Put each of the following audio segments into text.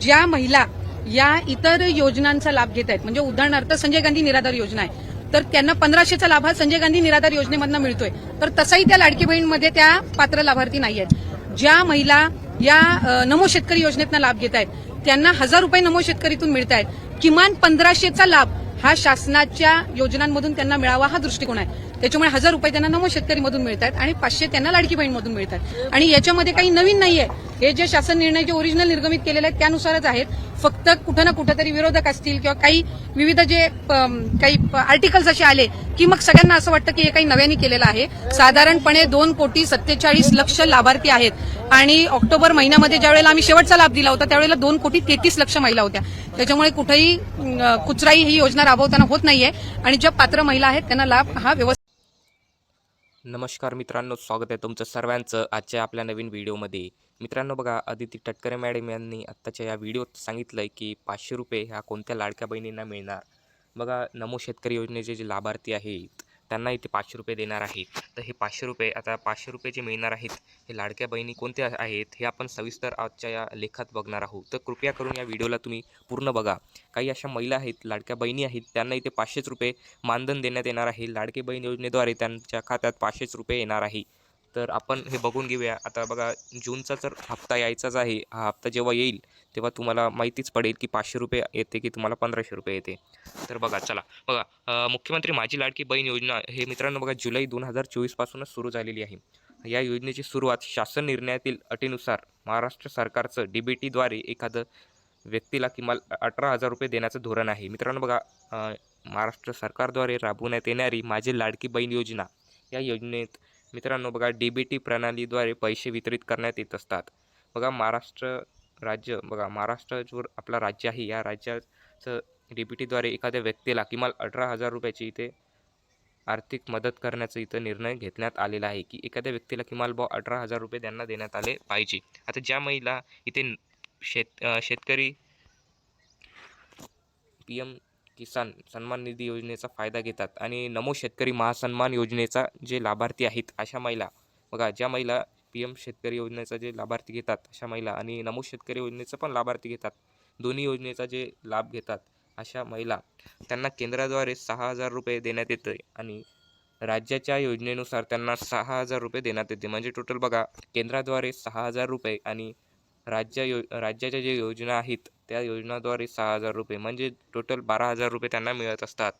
ज्या महिला या इतर योजनांचा लाभ घेत आहेत म्हणजे उदाहरणार्थ संजय गांधी निराधार योजना आहे तर त्यांना पंधराशेचा लाभ हा संजय गांधी निराधार योजनेमधनं मिळतोय. तर तसाही त्या लाडकी बहीणमध्ये त्या पात्र लाभार्थी नाही आहेत. ज्या महिला या नमो शेतकरी योजनेतनं लाभ घेत आहेत त्यांना हजार रुपये नमो शेतकरीतून मिळत आहेत किमान पंधराशेचा लाभ हा शासनाच्या योजनांमधून त्यांना मिळावा हा दृष्टिकोन आहे. त्याच्यामुळे हजार रुपये त्यांना नमो शेतकरीमधून मिळत आहेत आणि पाचशे त्यांना लाडकी बहीणमधून मिळत आहेत आणि याच्यामध्ये काही नवीन नाहीये. हे जे शासन निर्णय जे ओरिजिनल निर्गमित केलेले आहेत त्यानुसारच आहेत. फक्त कुठं ना कुठं तरी विरोधक असतील किंवा काही विविध जे काही आर्टिकल्स असे आले की मग सगळ्यांना असं वाटतं की हे काही नव्याने केलेलं आहे. साधारणपणे दोन कोटी सत्तेचाळीस लक्ष लाभार्थी आहेत. आणि ऑक्टोबर महिन्यामध्ये ज्यावेळेला आम्ही शेवटचा लाभ दिला होता त्यावेळेला दोन कोटी तेहतीस लक्ष महिला होत्या. त्याच्यामुळे कुठेही कुचराई ही योजना राबवताना होत नाहीये आणि ज्या पात्र महिला आहेत त्यांना लाभ हा व्यवस्थित नमस्कार मित्रांनो स्वागत आहे तुमचं सर्वांचं आजच्या आपल्या नवीन व्हिडिओमध्ये. मित्रांनो बघा अदिती टटकरे मॅडम यांनी आत्ताच्या या व्हिडिओत सांगितलं आहे की पाचशे रुपये ह्या कोणत्या लाडक्या बहिणींना मिळणार? बघा नमो शेतकरी योजनेचे जे लाभार्थी आहेत त्यांना इथे पाचशे रुपये देणार आहे तर हे पाचशे रुपये आता पाचशे रुपये जे मिळणार आहेत हे लाडक्या बहिणी कोणत्या आहेत हे आपण सविस्तर आजच्या या लेखात बघणार आहोत. तर कृपया करून या व्हिडिओला तुम्ही पूर्ण बघा. काही अशा महिला आहेत लाडक्या बहिणी आहेत त्यांना इथे पाचशेच रुपये मानधन देण्यात येणार आहे. लाडकी बहीण योजनेद्वारे त्यांच्या खात्यात पाचशेच रुपये येणार आहे. तर आपण हे बघून घेऊया. आता बघा जूनचा जर हप्ता यायचाच आहे हा हप्ता जेव्हा येईल तेव्हा तुम्हाला माहितीच पडेल की पाचशे रुपये येते की तुम्हाला पंधराशे रुपये येते. तर बघा चला. बघा मुख्यमंत्री माझी लाडकी बहीण योजना हे मित्रांनो बघा जुलै दोन हजार चोवीसपासूनच सुरू झालेली आहे. या योजनेची सुरुवात शासन निर्णयातील अटीनुसार महाराष्ट्र सरकारचं डी बी टीद्वारे एखादं व्यक्तीला किमान अठरा हजार रुपये देण्याचं धोरण आहे. मित्रांनो बघा महाराष्ट्र सरकारद्वारे राबवण्यात येणारी माझी लाडकी बहीण योजना या योजनेत मित्रांनो बघा डी बी टी प्रणालीद्वारे पैसे वितरित करण्यात येत असतात. बघा महाराष्ट्र राज्य बघा महाराष्ट्र जो आपला राज्य आहे. या राज्याचं डी बी टीद्वारे एखाद्या व्यक्तीला किमान अठरा हजार रुपयाची इथे आर्थिक मदत करण्याचा इथं निर्णय घेतण्यात आलेला आहे की एखाद्या व्यक्तीला किमान भाव अठरा हजार रुपये त्यांना देण्यात आले पाहिजे. आता ज्या महिला इथे शेत शेतकरी पी एम किसान सन्मान निधी योजनेचा फायदा घेतात आणि नमो शेतकरी महासन्मान योजनेचा जे लाभार्थी आहेत अशा महिला बघा ज्या महिला पी एम शेतकरी योजनेचा जे लाभार्थी घेतात अशा महिला आणि नमो शेतकरी योजनेचं पण लाभार्थी घेतात दोन्ही योजनेचा जे लाभ घेतात अशा महिला त्यांना केंद्राद्वारे सहा हजार रुपये देण्यात येते आणि राज्याच्या योजनेनुसार त्यांना सहा हजार रुपये देण्यात येते म्हणजे टोटल बघा केंद्राद्वारे सहा हजार रुपये आणि राज्य यो राज्याच्या ज्या योजना आहेत त्या योजनाद्वारे सहा हजार रुपये म्हणजे टोटल बारा हजार रुपये त्यांना मिळत असतात.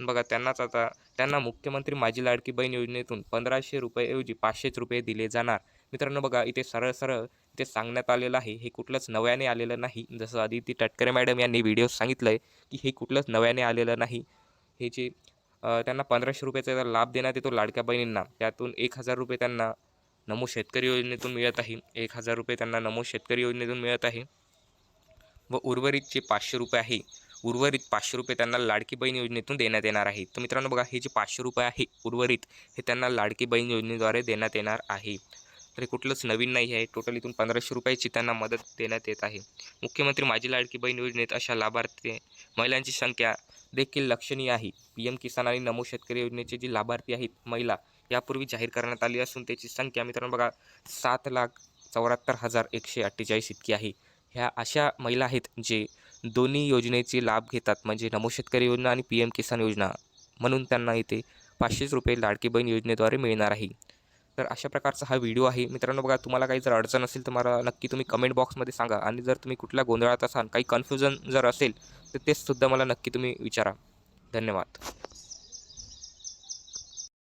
पण बघा त्यांनाच आता त्यांना मुख्यमंत्री माझी लाडकी बहीण योजनेतून पंधराशे रुपयेऐवजी पाचशेच रुपये दिले जाणार. मित्रांनो बघा इथे सरळ सरळ इथे सांगण्यात आलेलं आहे हे कुठलंच नव्याने आलेलं नाही. जसं आदिती टटकरे मॅडम यांनी व्हिडिओ सांगितलं आहे की हे कुठलंच नव्याने आलेलं नाही. हे जे त्यांना पंधराशे रुपयाचा लाभ देण्यात येतो लाडक्या बहिणींना त्यातून एक हजार रुपये त्यांना नमो शेतकरी योजनेतून मिळत आहे. एक हजार रुपये त्यांना नमो शेतकरी योजनेतून मिळत आहे. व उर्वरित जे पाचशे रुपये आहे उर्वरित पाचशे रुपये त्यांना लाडकी बहीण योजनेतून देण्यात येणार आहे. तर मित्रांनो बघा हे जे पाचशे रुपये आहे उर्वरित हे त्यांना लाडकी बहीण योजनेद्वारे देण्यात येणार आहे. तर हे कुठलंच नवीन नाही आहे. टोटल इथून पंधराशे रुपयाची त्यांना मदत देण्यात येत आहे. मुख्यमंत्री माझी लाडकी बहीण योजनेत अशा लाभार्थी महिलांची संख्या देखील लक्षणीय आहे. पी एम किसान आणि नमो शेतकरी योजनेचे जी लाभार्थी आहेत महिला यापूर्वी जाहीर करण्यात आली असून त्याची संख्या मित्रांनो बघा सात लाख चौऱ्याहत्तर हजार एकशे अठ्ठेचाळीस इतकी आहे. ह्या अशा महिला आहेत जे दोन्ही योजनेचे लाभ घेतात. म्हणजे नमो शेतकरी योजना आणि पी एम किसान योजना. म्हणून त्यांना इथे पाचशेच रुपये लाडकी बहीण योजनेद्वारे मिळणार आहे. तर अशा प्रकारचा हा व्हिडिओ आहे. मित्रांनो बघा तुम्हाला काही जर अडचण असेल तर मला नक्की तुम्ही कमेंट बॉक्समध्ये सांगा. आणि जर तुम्ही कुठल्या गोंधळात असाल काही कन्फ्युजन जर असेल तर तेच सुद्धा मला नक्की तुम्ही विचारा. धन्यवाद.